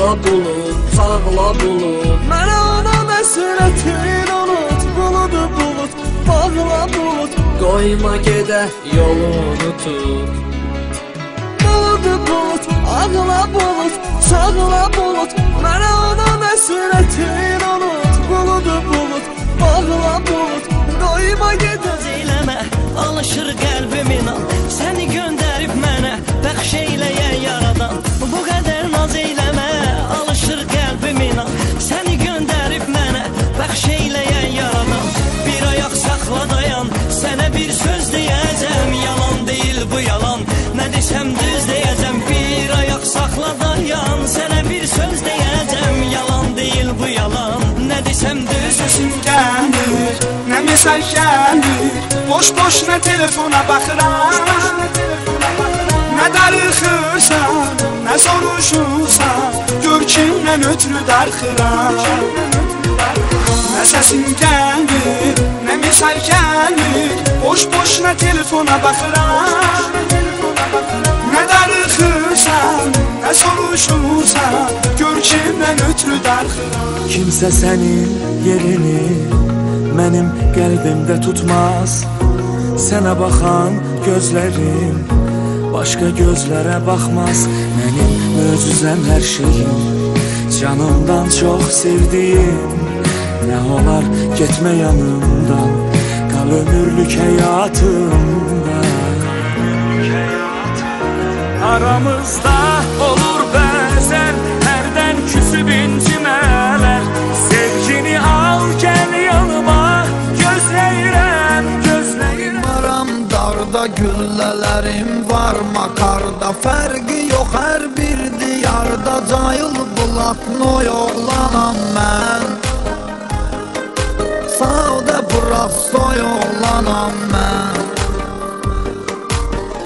Bağla bulut, sağla bulut Mənə ona məsələtin unut Buludu bulut, bağla bulut. Qoyma gedə yolunu tut. Buludu bulut, ağla bulut Sağla bulut. Mənə ona məsələtin unut Buludu bulut, bağla bulut. Qoyma gedə saxla dayan Sənə bir söz deyəcəm. Yalan deyil bu yalan. Nə desəm düz deyəcəm. Bir ayaq saxla dayan Sənə bir söz deyəcəm. Yalan deyil bu yalan. Nə desəm düz Sesim gəlir, nə mesaj gəlir. Boş-boş nə telefona baxıram Nə darıxırsan, nə soruşursan. Gör kimdən ötürü darxıram Nə səsim gəlir, nə mesaj gəlir Boş-boş nə telefona baxıram Nə darıxırsan, nə soruşursan Gör kimdən ötürü darxıram Kimsə sənin yerini mənim qəlbimdə tutmaz. Sənə baxan gözlərim başqa gözlərə baxmaz Mənim möcüzəm hər şeyim canımdan çox sevdiyim Nə olar getmə yanımdan günlük hayatımda. Aramızda olur benzer Herden küsü bincimeler Sevgini al gel yanıma Gözleyrem gözleyrem. Aram darda güllelerim var. Makarda fergi yok her bir diyarda Cayıl bulak. No yoklanam ben. dosta yollanam ben.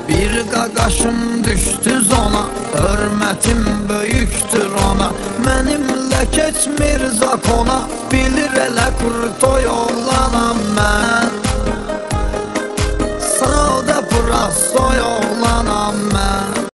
Bir qaqaşım düşdü zona Hörmətim böyükdür ona. Mənimlə keçmir zakona Bilir elə kurto yollanam mən Sadə prosto yollanam mən